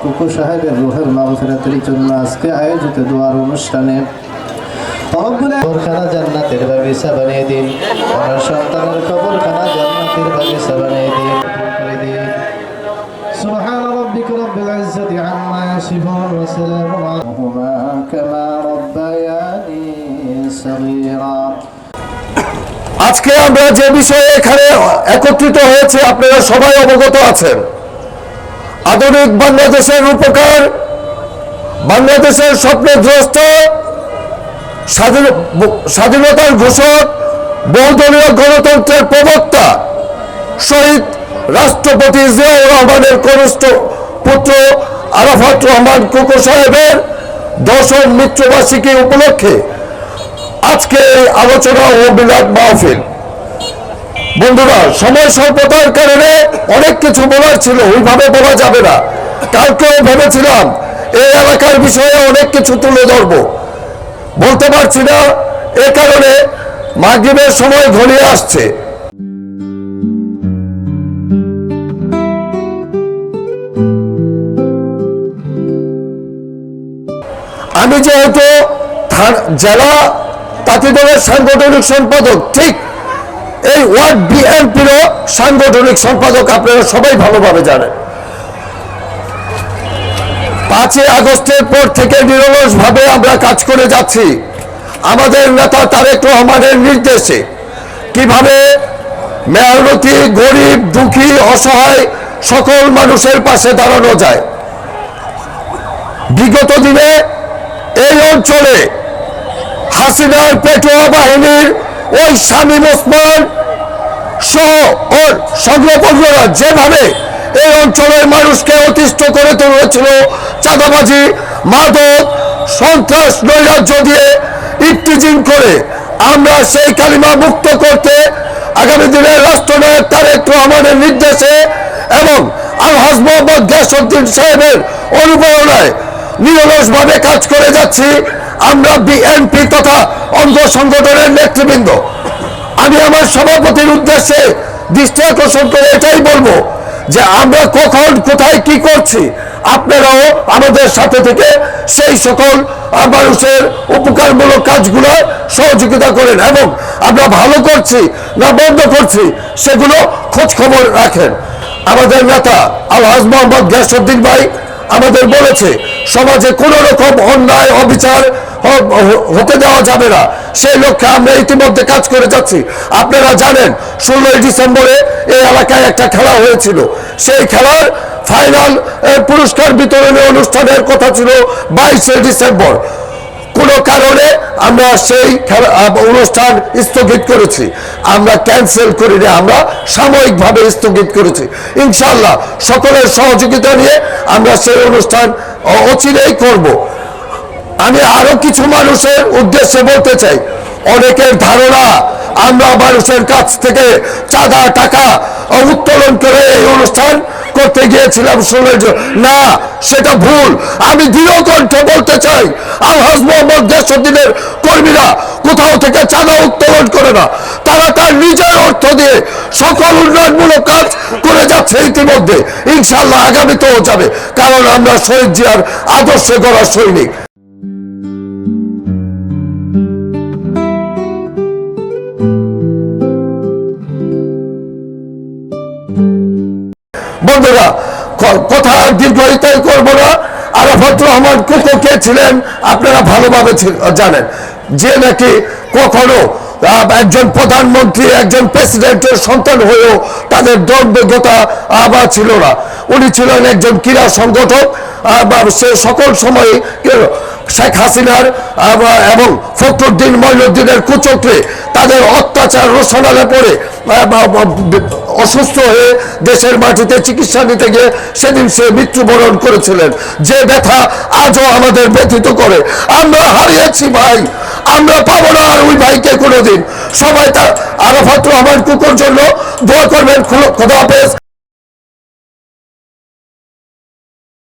কুকু সাহেবের রুহের মাগফিরাতের জন্য আজকে আয়োজিত দোয়ার অনুষ্ঠানে কবরখানা জান্নাতের বাগিচা বানিয়ে দিন ওনার সন্তানের কবরখানা জান্নাতের বাগিচা বানিয়ে দিন করে দিন سبحان ربك رب العزة عما يصفون وسلام عليهما كما ربياني صغيرا আজকে আমরা যে বিষয়ে এখানে একত্রিত হয়েছে আপনারা সবাই অবগত আছেন আধুনিক বাংলাদেশের উপকার বাংলাদেশের স্বপ্নদ্রষ্ট স্বাধীন- স্বাধীনতার ঘোষক, বহুদলীয় গণতন্ত্রের প্রবক্তা, শহীদ রাষ্ট্রপতি জিয়াউর রহমানের কনিষ্ঠ পুত্র আরাফাত রহমান কুকু সাহেবের দশম মৃত্যুবার্ষিকী উপলক্ষে আজকে এই আলোচনা ও বিলাদ মাহফিল। বন্ধুরা, সময় স্বল্পতার কারণে অনেক কিছু বলার ছিল, ওইভাবে বলা যাবে না। কালকেও ভেবেছিলাম, এই এলাকার বিষয়ে অনেক কিছু তুলে ধরবো। বলতে পারছি না, এ কারণে মাগরিবের সময় ঘনিয়ে আসছে। আমি যেহেতু জেলা তাঁতি দলের সাংগঠনিক সম্পাদক, ঠিক এই ওয়ার্ড বিএনপিরও সাংগঠনিক সম্পাদক আপনারা সবাই ভালোভাবে জানেন। পাঁচই আগস্টের পর থেকে নিরলসভাবে আমরা কাজ করে যাচ্ছি। আমাদের নেতা তারেক রহমানের নির্দেশে। কীভাবে মেয়নতি গরিব, দুঃখী, অসহায় সকল মানুষের পাশে দাঁড়ানো যায়। বিগত দিনে এই অঞ্চলে হাসিনার পেটোয়া বাহিনীর ওই শামীম ওসমান সহ ওর সংগ্রহরা যেভাবে এই অঞ্চলের মানুষকে অতিষ্ঠ করে তুলেছিল, চাঁদাবাজি, মাদক, সন্ত্রাস, নৈরাজ্য দিয়ে ইফতিজিং করে আমরা সেই কালিমা মুক্ত করতে আগামী দিনে রাষ্ট্রনায়ক তারেক রহমানের নির্দেশে এবং আলহাজ মোহাম্মদ গ্যাসউদ্দিন সাহেবের অনুপ্রেরণায় নিরলসভাবে কাজ করে যাচ্ছি। আমরা বিএনপি তথা অঙ্গ সংগঠনের নেতৃবৃন্দ। আমি আমার সভাপতির উদ্দেশ্যে দৃষ্টি আকর্ষণ করে এটাই বলব যে আমরা কখন, কোথায়, কি করছি, আপনারাও আমাদের সাথে থেকে সেই সকল মানুষের উপকারমূলক কাজগুলো সহযোগিতা করেন এবং আমরা ভালো করছি না বন্ধ করছি, সেগুলো খোঁজ খবর রাখেন। আমাদের নেতা আলহাজ মোহাম্মদ গ্যাসউদ্দিন ভাই আমাদের বলেছে, সমাজে কোনো রকম অন্যায়, অবিচার হতে দেওয়া যাবে না। সেই লক্ষ্যে আমরা ইতিমধ্যে কাজ করে যাচ্ছি। আপনারা জানেন, ষোলোই ডিসেম্বরে এই এলাকায় একটা খেলা হয়েছিল। সেই খেলার ফাইনাল পুরস্কার বিতরণী অনুষ্ঠানের কথা ছিল বাইশে ডিসেম্বর। কোনো কারণে আমরা সেই অনুষ্ঠান স্থগিত করেছি। আমরা ক্যান্সেল করিনি, আমরা সাময়িকভাবে স্থগিত করেছি। ইনশাল্লাহ সকলের সহযোগিতা নিয়ে আমরা সেই অনুষ্ঠান অচিরেই করব। আমি আরও কিছু মানুষের উদ্দেশ্যে বলতে চাই। অনেকের ধারণা, আমরা মানুষের কাছ থেকে চাঁদা, টাকা উত্তোলন করে এই অনুষ্ঠান করতে গিয়েছিলাম জন না, সেটা ভুল। আমি দৃঢ় বলতে চাই আলহাজ মোহাম্মদ দেশুদ্দিনের কর্মীরা কোথাও থেকে চাঁদা উত্তোলন করে না। তারা তার নিজের অর্থ দিয়ে সকল উন্নয়নমূলক কাজ করে যাচ্ছে ইতিমধ্যে। ইনশাল্লাহ আগামীতেও যাবে, কারণ আমরা শহীদ জিয়ার আদর্শে গড়া সৈনিক। কথা করব না। আরাফাত রহমান কুকু কে ছিলেন? আপনারা ভালোভাবে জানেন। যে নাকি কখনো একজন প্রধানমন্ত্রী, একজন প্রেসিডেন্টের সন্তান হয়েও তাদের দর্বজ্ঞতা আবার ছিল না। উনি ছিলেন একজন ক্রীড়া সংগঠক সে সকল সময় শেখ হাসিনার এবং ফখরুদ্দিন মঈনুদ্দিনের কুচক্রে তাদের অত্যাচার রোশনালে পড়ে অসুস্থ হয়ে দেশের মাটিতে চিকিৎসা নিতে গিয়ে সেদিন সে মৃত্যুবরণ করেছিলেন। যে ব্যথা আজও আমাদের ব্যথিত করে। আমরা হারিয়েছি ভাই, আমরা পাবো না আর ওই ভাইকে কোনোদিন। সবাই তার আরাফাত রহমান কুকুর জন্য দোয়া করবেন। খোদা হাফেজ।